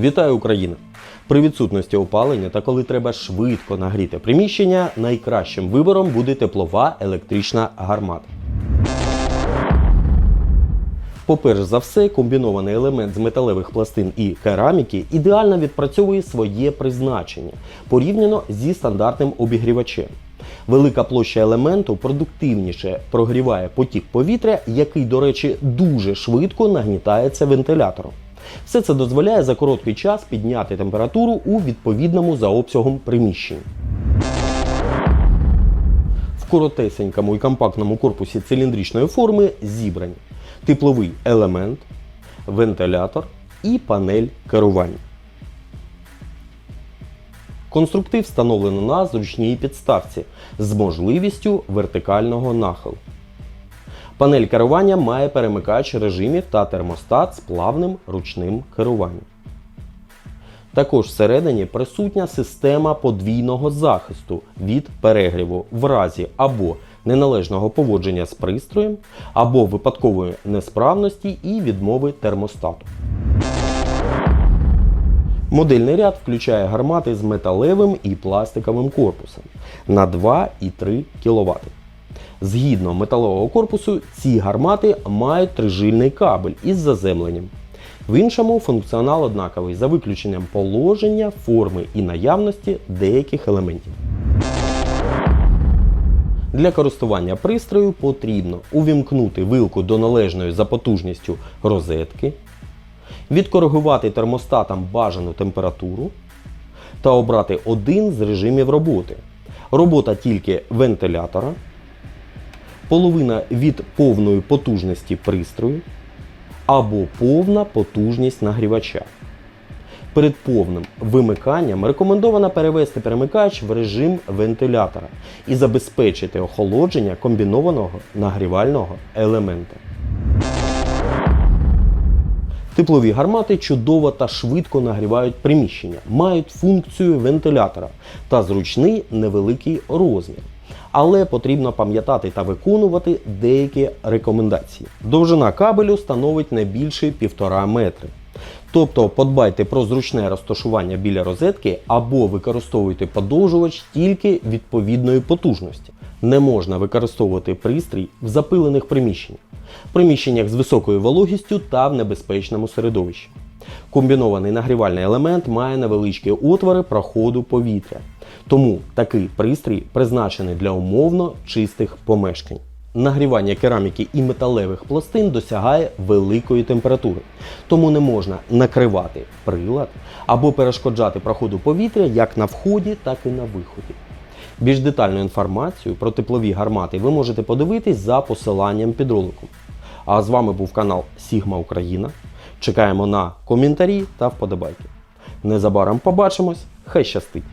Вітаю Україна! При відсутності опалення та коли треба швидко нагріти приміщення, найкращим вибором буде теплова електрична гармата. Поперш за все, комбінований елемент з металевих пластин і кераміки ідеально відпрацьовує своє призначення порівняно зі стандартним обігрівачем. Велика площа елементу продуктивніше прогріває потік повітря, який, до речі, дуже швидко нагнітається вентилятором. Все це дозволяє за короткий час підняти температуру у відповідному за обсягом приміщенні. В коротесенькому і компактному корпусі циліндричної форми зібрані тепловий елемент, вентилятор і панель керування. Конструктив встановлено на зручній підставці з можливістю вертикального нахилу. Панель керування має перемикач режимів та термостат з плавним ручним керуванням. Також всередині присутня система подвійного захисту від перегріву в разі або неналежного поводження з пристроєм, або випадкової несправності і відмови термостату. Модельний ряд включає гармати з металевим і пластиковим корпусом на 2 і 3 кВт. Згідно металевого корпусу, ці гармати мають трижильний кабель із заземленням. В іншому функціонал однаковий за виключенням положення, форми і наявності деяких елементів. Для користування пристрою потрібно увімкнути вилку до належної за потужністю розетки, відкоригувати термостатом бажану температуру та обрати один з режимів роботи. Робота тільки вентилятора, половина від повної потужності пристрою або повна потужність нагрівача. Перед повним вимиканням рекомендовано перевести перемикач в режим вентилятора і забезпечити охолодження комбінованого нагрівального елемента. Теплові гармати чудово та швидко нагрівають приміщення, мають функцію вентилятора та зручний невеликий розмір. Але потрібно пам'ятати та виконувати деякі рекомендації. Довжина кабелю становить не більше 1,5 метри. Тобто подбайте про зручне розташування біля розетки або використовуйте подовжувач тільки відповідної потужності. Не можна використовувати пристрій в запилених приміщеннях, приміщеннях з високою вологістю та в небезпечному середовищі. Комбінований нагрівальний елемент має невеличкі отвори проходу повітря. Тому такий пристрій призначений для умовно чистих помешкань. Нагрівання кераміки і металевих пластин досягає великої температури, тому не можна накривати прилад або перешкоджати проходу повітря як на вході, так і на виході. Більш детальну інформацію про теплові гармати ви можете подивитись за посиланням під роликом. А з вами був канал Сігма Україна. Чекаємо на коментарі та вподобайки. Незабаром побачимось. Хай щастить!